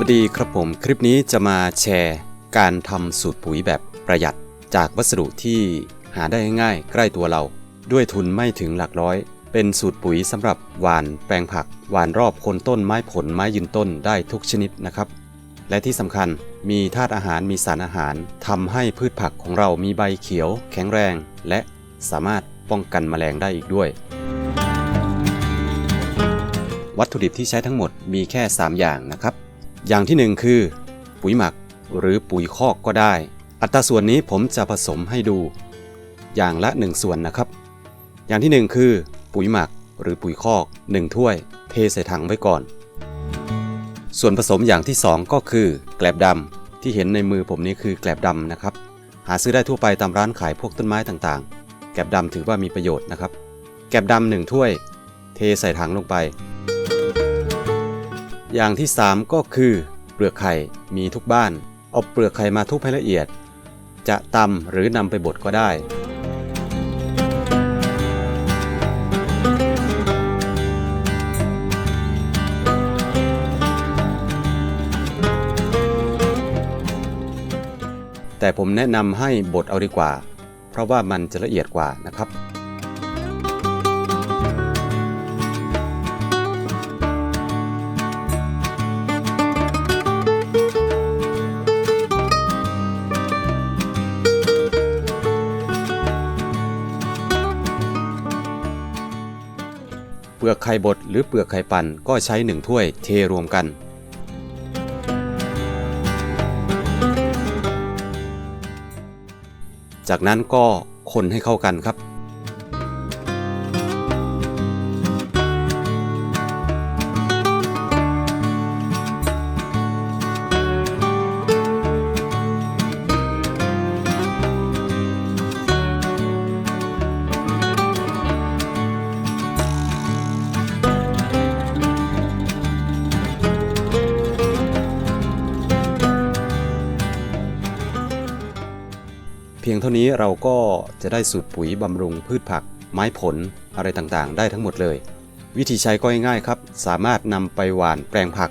วัสดีครับผม คลิปนี้จะมาแชร์การทำสูตรปุ๋ยแบบประหยัด จากวัสดุที่หาได้ง่ายใกล้ตัวเรา ด้วยทุนไม่ถึงหลักร้อย เป็นสูตรปุ๋ยสำหรับหวานแปลงผัก หวานรอบโคนต้นไม้ผลไม้ยืนต้นได้ทุกชนิดนะครับ และที่สำคัญมีธาตุอาหารมีสารอาหารทำให้พืชผักของเรามีใบเขียว แข็งแรง และสามารถป้องกันแมลงได้อีกด้วยวัตถุดิบที่ใช้ทั้งหมดมีแค่ 3 อย่างนะครับ อย่างที่1คือ ปุ๋ยหมักหรือปุ๋ยคอกก็ได้ อัตราส่วนนี้ผมจะผสมให้ดู อย่างละ 1 ส่วนนะครับ อย่างที่ 1 คือ ปุ๋ยหมักหรือปุ๋ยคอก 1 ถ้วย เทใส่ถังไว้ก่อน ส่วนผสมอย่างที่ 2 ก็คือ แกลบดำที่เห็นในมือผมนี้คือแกลบดำนะครับ หาซื้อได้ทั่วไปตามร้านขายพวกต้นไม้ต่างๆ แกลบดำถือว่ามีประโยชน์นะครับ แกลบดำหนึ่งถ้วย เทใส่ถังลงไป อย่างที่ 3 ก็คือ เปลือกไข่มีทุกบ้าน เอาเปลือกไข่มาทุบให้ละเอียด จะตำหรือนำไปบดก็ได้ แต่ผมแนะนำให้บดเอาดีกว่า เพราะว่ามันจะละเอียดกว่านะครับ ลือกไข่บดหรือเปลือกไข่ปั่นก็ใช้1ถ้วยเทรวมกัน จากนั้นก็คนให้เข้ากันครับ พียงเท่านี้เราก็จะได้สูตรปุ๋ยบำรุงพืชผัก ไม้ผลอะไรต่างๆ ได้ทั้งหมดเลย วิธีใช้ก็ง่ายๆครับ สามารถนำไปหว่านแปลงผัก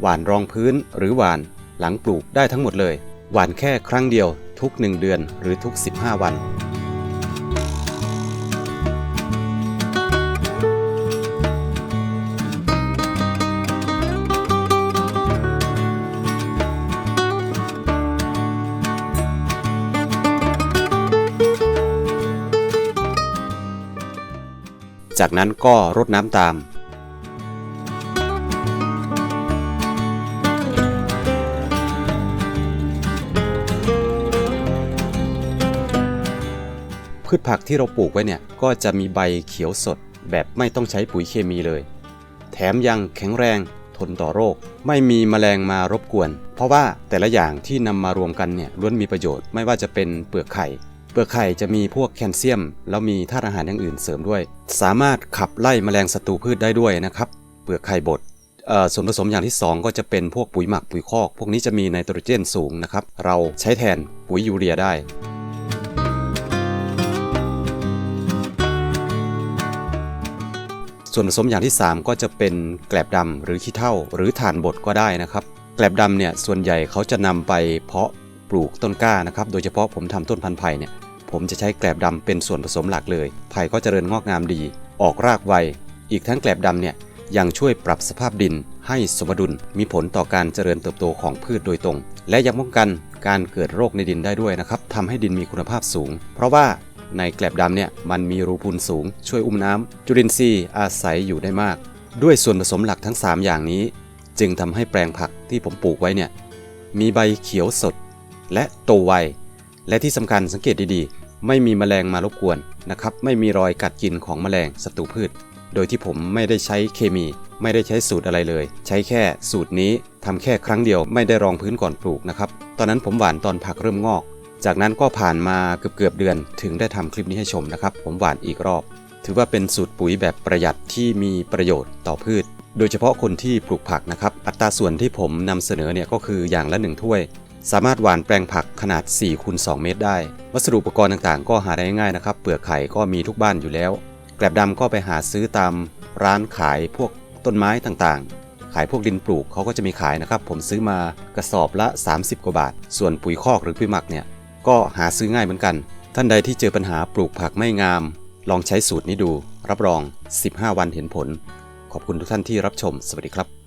หว่านรองพื้นหรือหว่านหลังปลูกได้ทั้งหมดเลย หว่านแค่ครั้งเดียวทุก 1 เดือนหรือทุก 15 วัน จากนั้นก็รดน้ำตาม พืชผักที่เราปลูกไว้เนี่ย ก็จะมีใบเขียวสดแบบไม่ต้องใช้ปุ๋ยเคมีเลย แถมยังแข็งแรงทนต่อโรค ไม่มีแมลงมารบกวน เพราะว่าแต่ละอย่างที่นำมารวมกันเนี่ยล้วนมีประโยชน์ไม่ว่าจะเป็นเปลือกไข่ เปลือกไข่จะมีพวกแคลเซียม แล้วมีธาตุอาหารอย่างอื่นเสริมด้วย สามารถขับไล่แมลงศัตรูพืชได้ด้วยนะครับ เปลือกไข่บดส่วนผสมอย่างที่ 2 ก็จะเป็นพวกปุ๋ยหมักปุ๋ยคอก พวกนี้จะมีไนโตรเจนสูงนะครับ เราใช้แทนปุ๋ยยูเรียได้ส่วนผสมอย่างที่ 3 ก็จะเป็นแกลบดำหรือขี้เถ้าหรือถ่านบดก็ได้นะครับ แกลบดำเนี่ยส่วนใหญ่เขาจะนำไปเพาะปลูกต้นกล้านะครับ โดยเฉพาะผมทำต้นพันธุ์ไผ่เนี่ย ผมจะใช้แกลบดำเป็นส่วนผสมหลักเลย ไผ่ก็เจริญงอกงามดี ออกรากไว อีกทั้งแกลบดำเนี่ยยังช่วยปรับสภาพดินให้สมดุลมีผลต่อการเจริญเติบโตของพืชโดยตรง และยังป้องกันการเกิดโรคในดินได้ด้วยนะครับทำให้ดินมีคุณภาพสูง เพราะว่าในแกลบดำเนี่ยมันมีรูพุนสูง ช่วยอุ้มน้ำจุลินทรีย์อาศัยอยู่ได้มาก ด้วยส่วนผสมหลักทั้ง 3 อย่างนี้ จึงทำให้แปลงผักที่ผมปลูกไว้เนี่ยมีใบเขียวสด และโตไวและที่สำคัญสังเกตดีๆ ไม่มีแมลงมารบกวนนะครับ ไม่มีรอยกัดกินของแมลงศัตรูพืช โดยที่ผมไม่ได้ใช้เคมี ไม่ได้ใช้สูตรอะไรเลย ใช้แค่สูตรนี้ทำแค่ครั้งเดียวไม่ได้รองพื้นก่อนปลูกนะครับ ตอนนั้นผมหว่านตอนผักเริ่มงอก จากนั้นก็ผ่านมาเกือบเกือบเดือน ถึงได้ทำคลิปนี้ให้ชมนะครับ ผมหว่านอีกรอบ ถือว่าเป็นสูตรปุ๋ยแบบประหยัดที่มีประโยชน์ต่อพืช โดยเฉพาะคนที่ปลูกผักนะครับ อัตราส่วนที่ผมนำเสนอเนี่ยก็คืออย่างละ1ถ้วย สามารถหว่านแปลงผักขนาด4คูณ2เมตรได้ วัสดุอุปกรณ์ต่างๆ ก็หาได้ง่ายนะครับ เปลือกไข่ก็มีทุกบ้านอยู่แล้ว แกลบดำก็ไปหาซื้อตามร้านขายพวกต้นไม้ต่างๆ ขายพวกดินปลูกเขาก็จะมีขายนะครับ ผมซื้อมากระสอบละ 30 กว่าบาท ส่วนปุ๋ยคอกหรือปุ๋ยหมักเนี่ย ก็หาซื้อง่ายเหมือนกัน ท่านใดที่เจอปัญหาปลูกผักไม่งาม ลองใช้สูตรนี้ดู รับรอง 15 วันเห็นผล ขอบคุณทุกท่านที่รับชม สวัสดีครับ